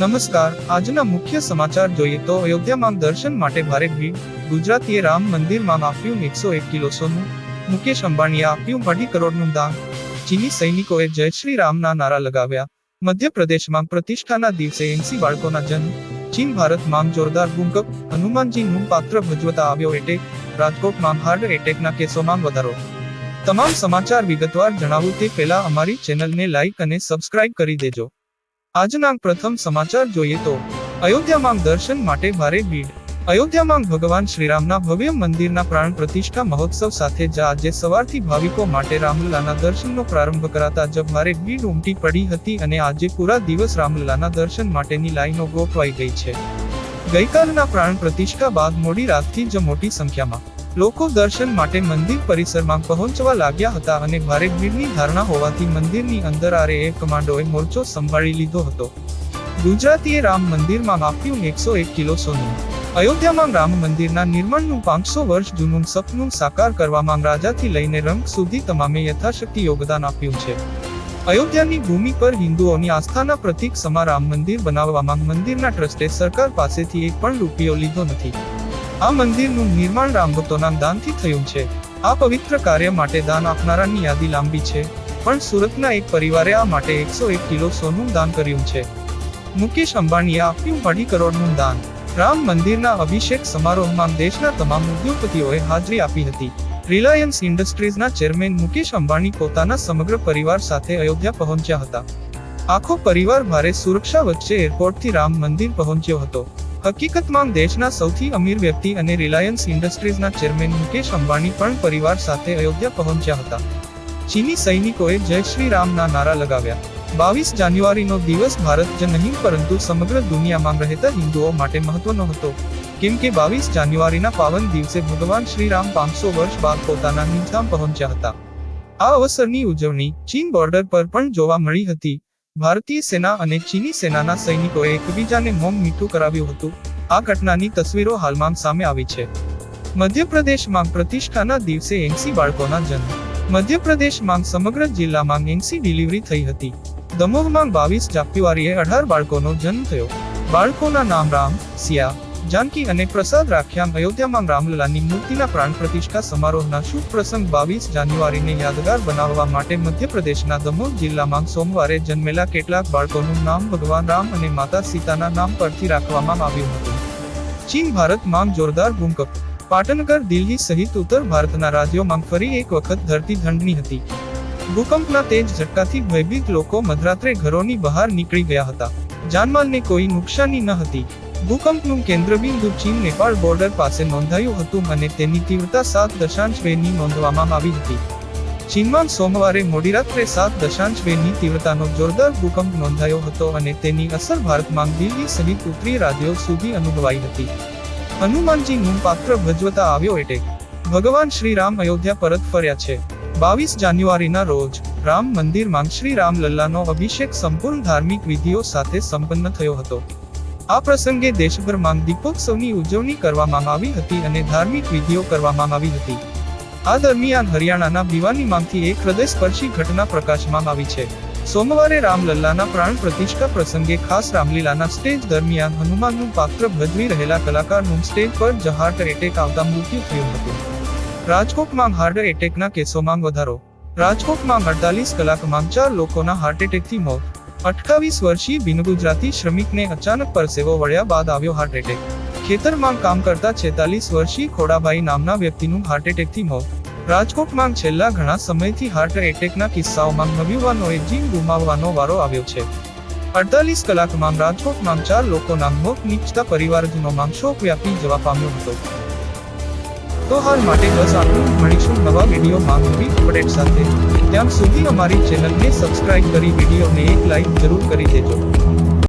નમસ્કાર, આજના મુખ્ય સમાચાર જોઈએ તો અયોધ્યામાં દર્શન માટે ભારે ભીડ. ગુજરાતીએ રામ મંદિરમાં આપ્યું એકસો એક કિલો સોનું. મુકેશ અંબાણીએ આપ્યું અઢી કરોડનું દાન. ચીની સૈનિકોએ જય શ્રી રામના નારા લગાવ્યા. મધ્યપ્રદેશમાં પ્રતિષ્ઠાના દિવસે એનસી બાળકોના જન્મ. ચીન ભારતમાં જોરદાર ભૂકંપ હનુમાનજીનું પાત્ર ભજવતા આવ્યો એટેક. રાજકોટમાં હાર્ટ એટેકના કેસોમાં વધારો. તમામ સમાચાર વિગતવાર જણાવું તે પહેલા અમારી ચેનલને લાઇક અને સબસ્ક્રાઇબ કરી દેજો. આજના પ્રથમ સમાચાર જોઈએ તો અયોધ્યામાં દર્શન માટે ભારે ભીડ. અયોધ્યામાં ભગવાન શ્રીરામના ભવ્ય મંદિરના પ્રાણ પ્રતિષ્ઠા મહોત્સવ સાથે જ આજે સવારથી ભાવિકો માટે રામલલાના દર્શનનો પ્રારંભ કરાતા જ ભારે ભીડ ઉમટી પડી હતી અને આજે પૂરા દિવસ રામલલાના દર્શન માટેની લાઈનો ગોઠવાઈ ગઈ છે. ગઈકાલના પ્રાણ પ્રતિષ્ઠા બાદ મોડી રાતથી જ મોટી સંખ્યામાં લોકો દર્શન માટે મંદિર પરિસરમાં પહોંચવા લાગ્યા હતા અને ભારે ભીડની ધારણા હોવાથી મંદિરની અંદર આરએએફ કમાન્ડોએ મોરચો સંભાળી લીધો હતો. ગુજરાતીએ રામ મંદિરમાં આપ્યું એકસો એક કિલો સોનું. અયોધ્યામાં રામ મંદિરના નિર્માણનું પાંચસો વર્ષ જૂનું સપનું સાકાર કરવામાં રાજાથી લઈને રંગ સુધી તમામે યથાશક્તિ યોગદાન આપ્યું છે. અયોધ્યાની ભૂમિ પર હિન્દુઓની આસ્થાના પ્રતીક સમા રામ મંદિર બનાવવામાં મંદિરના ટ્રસ્ટે સરકાર પાસેથી એક પણ રૂપિયો લીધો નથી. આ મંદિરનું નિર્માણ રામભક્તોના દાનથી થયું છે. આ પવિત્ર કાર્ય માટે દાન આપનારાની યાદી લાંબી છે, પણ સુરતના એક પરિવારે આ માટે એકસો એક કિલો સોનું દાન કર્યું છે. મુકેશ અંબાણીએ આપ્યું અઢી કરોડનું દાન. રામ મંદિરના અભિષેક સમારોહમાં દેશના તમામ ઉદ્યોગપતિઓએ હાજરી આપી હતી. રિલાયન્સ ઇન્ડસ્ટ્રીઝના ચેરમેન મુકેશ અંબાણી પોતાના સમગ્ર પરિવાર સાથે અયોધ્યા પહોંચ્યા હતા. આખો પરિવાર ભારે સુરક્ષા વચ્ચે એરપોર્ટથી રામ મંદિર પહોંચ્યો હતો. હકીકતમાં દેશના સૌથી અમીર વ્યક્તિ અને રિલાયન્સ ઇન્ડસ્ટ્રીઝના ચેરમેન મુકેશ અંબાણી પણ પરિવાર સાથે અયોધ્યા પહોંચ્યા હતા. ચીની સૈનિકોએ જય શ્રી રામના નારા લગાવ્યા. બાવીસ જાન્યુઆરીનો દિવસ ભારત જ નહીં, પરંતુ સમગ્ર દુનિયામાં રહેતા હિન્દુઓ માટે મહત્વનો હતો. કેમ કે બાવીસ જાન્યુઆરીના પાવન દિવસે ભગવાન શ્રી રામ પાંચસો વર્ષ બાદ પોતાના નિધામ પહોંચ્યા હતા. આ અવસરની ઉજવણી ચીન બોર્ડર પર પણ જોવા મળી હતી. ભારતીય સેના અને ચીની સેનાના સૈનિકોએ એકબીજાને મોમ મીઠું કરાવ્યું હતું. આ ઘટનાની તસવીરો હાલમાં સામે આવી છે. મધ્યપ્રદેશમાં પ્રતિષ્ઠાના દિવસે એંસી બાળકોના જન્મ. મધ્યપ્રદેશમાં સમગ્ર જિલ્લામાં એંસી ડિલિવરી થઈ હતી. દમોહમાં બાવીસ જાન્યુઆરીએ અઢાર બાળકોનો જન્મ થયો. બાળકોના નામ રામ, સિયા જાનકી અને પ્રસાદ રાખ્યામ અયોધ્યામાં રામલલાની મૂર્તિના પ્રાણ પ્રતિષ્ઠા સમારોહના શુભ પ્રસંગ બાવીસ જાન્યુઆરીને યાદગાર બનાવવા માટે મધ્યપ્રદેશના દમોહ જિલ્લામાં સોમવારે જન્મેલા કેટલાક બાળકોનું નામ ભગવાન રામ અને માતા સીતાના નામ પરથી રાખવામાં આવ્યું હતું. ચીન ભારતમાં જોરદાર ભૂકંપ પાટનગર દિલ્હી સહિત ઉત્તર ભારતના રાજ્યોમાં ફરી એક વખત ધરતી ધંડની હતી. ભૂકંપના તેજ ઝટકાથી ભયભીત લોકો મધરાત્રે ઘરોની બહાર નીકળી ગયા હતા. જાનમાલને કોઈ નુકસાની ન હતી. ભૂકંપનું કેન્દ્રબિંદુ ચીન નેપાળ બોર્ડર પાસે નોંધાયું હતું અને તેની તીવ્રતા સાત દશાંશ બેની નોંધવામાં આવી હતી. ચીનમાં સોમવારે મોડી રાત્રે સાત દશાંશ બેની તીવ્રતાનો જોરદાર ભૂકંપ નોંધાયો હતો અને તેની અસર ભારતમાં દિલ્હી સહિત ઉત્તરી રાજ્યો સુધી અનુભવાઈ હતી. હનુમાનજીનું પાત્ર ભજવતા આવ્યો એટેક ભગવાન શ્રી રામ અયોધ્યા પરત ફર્યા છે. બાવીસ જાન્યુઆરીના રોજ રામ મંદિરમાં શ્રી રામ લલ્લાનો અભિષેક સંપૂર્ણ ધાર્મિક વિધિઓ સાથે સંપન્ન થયો હતો. આ પ્રસંગે દેશભરમાં દીપોત્સવની ઉજવણી કરવામાં આવી હતી અને ધાર્મિક વિધિઓ કરવામાં આવી હતી. આ દરમિયાન હરિયાણાના ભિવાનીમાંથી એક હૃદયસ્પર્શી ઘટના પ્રકાશમાં આવી છે. સોમવારે રામલલ્લાના પ્રાણ પ્રતિષ્ઠા પ્રસંગે ખાસ રામલીલાના સ્ટેજ દરમિયાન હનુમાનનું પાત્ર ભજવી રહેલા કલાકારનું સ્ટેજ પર જ એટેક આવતા મૃત્યુ થયું હતું. રાજકોટમાં હાર્ટ એટેકના કેસોમાં વધારો. રાજકોટમાં અડતાલીસ કલાકમાં ચાર લોકોના હાર્ટ એટેકથી મોત. અઠ્ઠાવીસ વર્ષીય બિનગુજરાતી શ્રમિકને અચાનક પરસેવો વળ્યા બાદ આવ્યો હાર્ટ એટેક ખેતરમાં કામ કરતા છેતાલીસ વર્ષીય ખોડાભાઈ નામના વ્યક્તિનું હાર્ટ એટેકથી મોત. રાજકોટમાં છેલ્લા ઘણા સમયથી હાર્ટ એટેકના કિસ્સાઓમાં નવયુવાનોએ જીવ ગુમાવવાનો વારો આવ્યો છે. અડતાલીસ કલાકમાં રાજકોટમાં ચાર લોકોના મોત નીચતા પરિવારજનોમાં શોક વ્યાપી જવા પામ્યો હતો. તો હાલ માટે બસ આટલું મળીશું નવા વિડીયોમાં નવી અપડેટ સાથે. ત્યાં સુધી અમારી ચેનલને સબસ્ક્રાઇબ કરી વિડીયોને એક લાઈક જરૂર કરી દેજો.